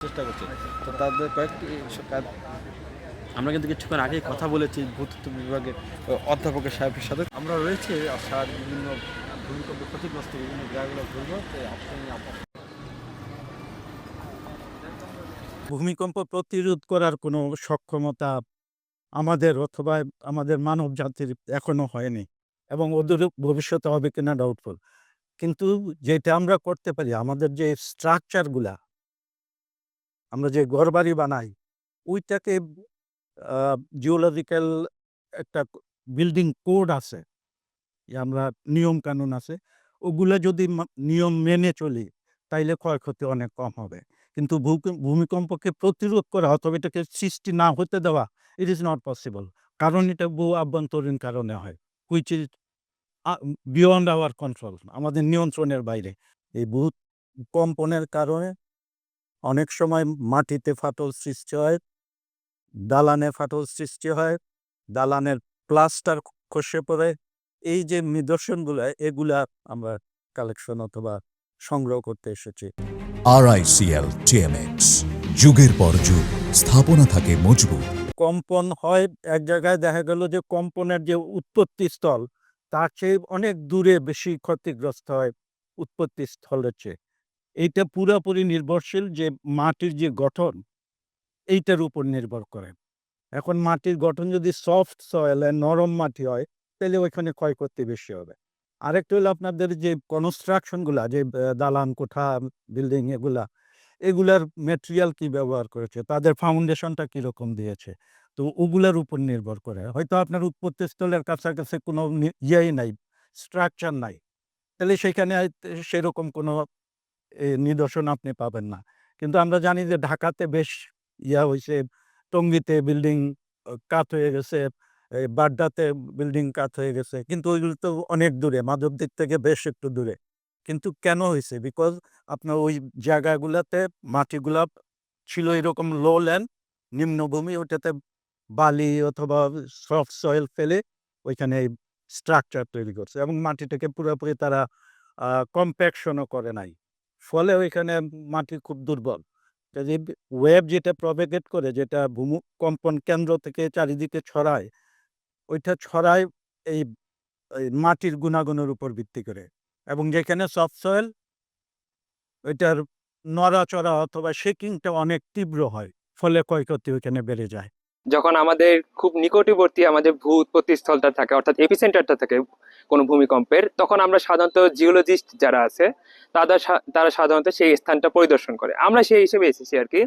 চেষ্টা করছে। তো তাদের কয়েকটি কাজ আমরা কিন্তু কিছুক্ষণ আগেই কথা বলেছি ভূতত্ত্ব বিভাগের অধ্যাপকের সাহেবের সাথে। আমরা রয়েছে আসার বিভিন্ন ভূমিকম্প ক্ষতিগ্রস্ত বিভিন্ন জায়গাগুলো ঘুরবো ভূমিকম্প প্রতিরোধ করার কোনো সক্ষমতা আমাদের অথবা আমাদের মানব জাতির এখনও হয়নি এবং ওদের ভবিষ্যতে হবে কিনা ডাউটফুল কিন্তু যেটা আমরা করতে পারি আমাদের যে স্ট্রাকচারগুলা আমরা যে ঘরবাড়ি বানাই, ওইটাকে জিওলজিক্যাল একটা বিল্ডিং কোড আছে। আমরা নিয়ম কানুন আছে। ওগুলো যদি নিয়ম মেনে চলি, তাইলে ক্ষয়ক্ষতি অনেক কম হবে। কিন্তু ভূমিকম্পকে প্রতিরোধ করা অথবা এটাকে সৃষ্টি না হতে দেওয়া ইট ইজ নট পসিবল কারণ এটা বহু আভ্যন্তরীণ কারণে হয়। Which is beyond our control আমাদের নিয়ন্ত্রণের বাইরে। এই ভূকম্পনের কারণে অনেক সময় মাটিতে ফাটল সৃষ্টি হয় দালানে ফাটল সৃষ্টি হয় দালানের প্লাস্টার খসে পড়ে। এই যে নিদর্শনগুলা এগুলা আমরা কালেকশন অথবা সংগ্রহ করতে এসেছি। আরআইসিএল টিএমএক্স যুগের পর যুগ স্থাপনা থাকে মজবুত। কম্পন হয় এক জায়গায় দেখা গেল যে কম্পনের যে উৎপত্তি স্থল তার চেয়ে অনেক দূরে বেশি ক্ষতিগ্রস্ত হয় উৎপত্তি স্থলের চেয়ে। এইটা পুরোপুরি নির্ভরশীল যে মাটির যে গঠন, এইটার উপর নির্ভর করে। এখন মাটির গঠন যদি সফট সয়েল নরম মাটি হয়, তাহলে ওইখানে ক্ষয়ক্ষতি বেশি হবে। আরেকটা হলো আপনাদের যে কনস্ট্রাকশনগুলা যে দালান, কোঠা বিল্ডিং এগুলা, এগুলার মেটেরিয়াল কি ব্যবহার করেছে, তাদের ফাউন্ডেশনটা কীরকম দিয়েছে, তো ওগুলার উপর নির্ভর করে। হয়তো আপনার উৎপত্তি স্থলের কাছাকাছি কোনো ইয়েই নাই স্ট্রাকচার নাই, তাহলে সেখানে সেরকম কোনো নিদর্শন আপনি পাবেন না। কিন্তু আমরা জানি যে ঢাকাতে বেশ ইয়া হয়েছে টঙ্গিতে বিল্ডিং কাত হয়ে গেছে বাড্ডাতে বিল্ডিং কাত হয়ে গেছে। কিন্তু ওইগুলো তো অনেক দূরে মাধবদ্বীপ থেকে বেশ একটু দূরে। কিন্তু কেন হয়েছে বিকজ আপনার ওই জায়গাগুলোতে মাটিগুলা ছিল এরকম লো ল্যান্ড নিম্নভূমি ওটাতে বালি অথবা সফট সয়েল ফেলে ওইখানে স্ট্রাকচার তৈরি করছে এবং মাটিটাকে পুরোপুরি তারা কম্প্যাকশনও করে নাই। ফলে ওইখানে মাটি খুব দুর্বল। ওয়েব যেটা প্রভেগেট করে, যেটা ভূমিকম্পন কেন্দ্র থেকে চারিদিকে ছড়ায়, ওইটা ছড়ায় এই এই মাটির গুণাগুণের উপর ভিত্তি করে। এবং যেখানে সফট সয়েল ওইটার নড়াচড়া অথবা শেকিংটা অনেক তীব্র হয়, ফলে ক্ষয়ক্ষতি ওইখানে বেড়ে যায়। যখন আমাদের খুব নিকটবর্তী আমাদের ভূ উৎপত্তি স্থলটা থাকে, অর্থাৎ এপিসেন্টারটা থাকে কোনো ভূমিকম্পের, তখন আমরা সাধারণত জিওলজিস্ট যারা আছে তারা তারা সাধারণত সেই স্থানটা পরিদর্শন করে। আমরা সেই হিসেবে এসেছি আর কি।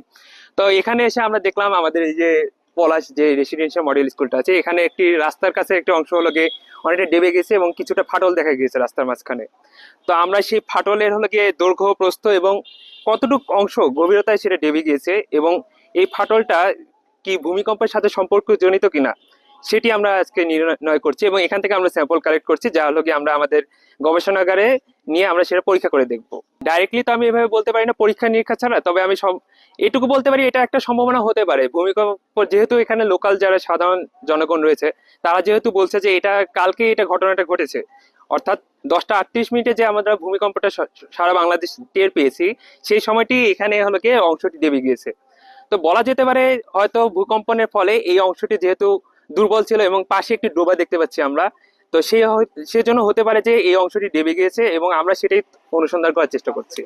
তো এখানে এসে আমরা দেখলাম আমাদের এই যে পলাশ যে রেসিডেন্সিয়াল মডেল স্কুলটা আছে, এখানে একটি রাস্তার কাছে একটি অংশ হলো গিয়ে অনেকটা ডেবে গেছে এবং কিছুটা ফাটল দেখা গিয়েছে রাস্তার মাঝখানে। তো আমরা সেই ফাটলের হলো গিয়ে দৈর্ঘ্য, প্রস্থ এবং কতটুকু অংশ গভীরতায় সেটা ডেবে গিয়েছে এবং এই ফাটলটা কি ভূমিকম্পের সাথে সম্পর্কজনিত কিনা, সেটি আমরা আজকে নির্ণয় করছি এবং এখান থেকে আমরা স্যাম্পল কালেক্ট করছি, যা হলো কি আমরা আমাদের গবেষণাগারে নিয়ে আমরা সেটা পরীক্ষা করে দেখব। ডাইরেক্টলি তো আমি এভাবে বলতে পারি না, পরীক্ষা নিরীক্ষা ছাড়া, তবে আমি সব, এটুকু বলতে পারি এটা একটা সম্ভাবনা হতে পারে। ভূমিকম্প, যেহেতু এখানে লোকাল যারা সাধারণ জনগণ রয়েছে, তারা যেহেতু বলছে যে এটা কালকে এটা ঘটনাটা ঘটেছে, অর্থাৎ দশটা আটত্রিশ মিনিটে যে আমরা ভূমিকম্পটা সারা বাংলাদেশ টের পেয়েছি, সেই সময়টি এখানে হলো গিয়ে অংশটি দেবে গিয়েছে। তো বলা যেতে পারে হয়তো ভূকম্পনের ফলে এই অংশটি যেহেতু দুর্বল ছিল এবং পাশে একটি ডোবা দেখতে পাচ্ছি আমরা, তো সেই সেজন্য হতে পারে যে এই অংশটি ডেবে গিয়েছে এবং আমরা সেটাই অনুসন্ধান করার চেষ্টা করছি।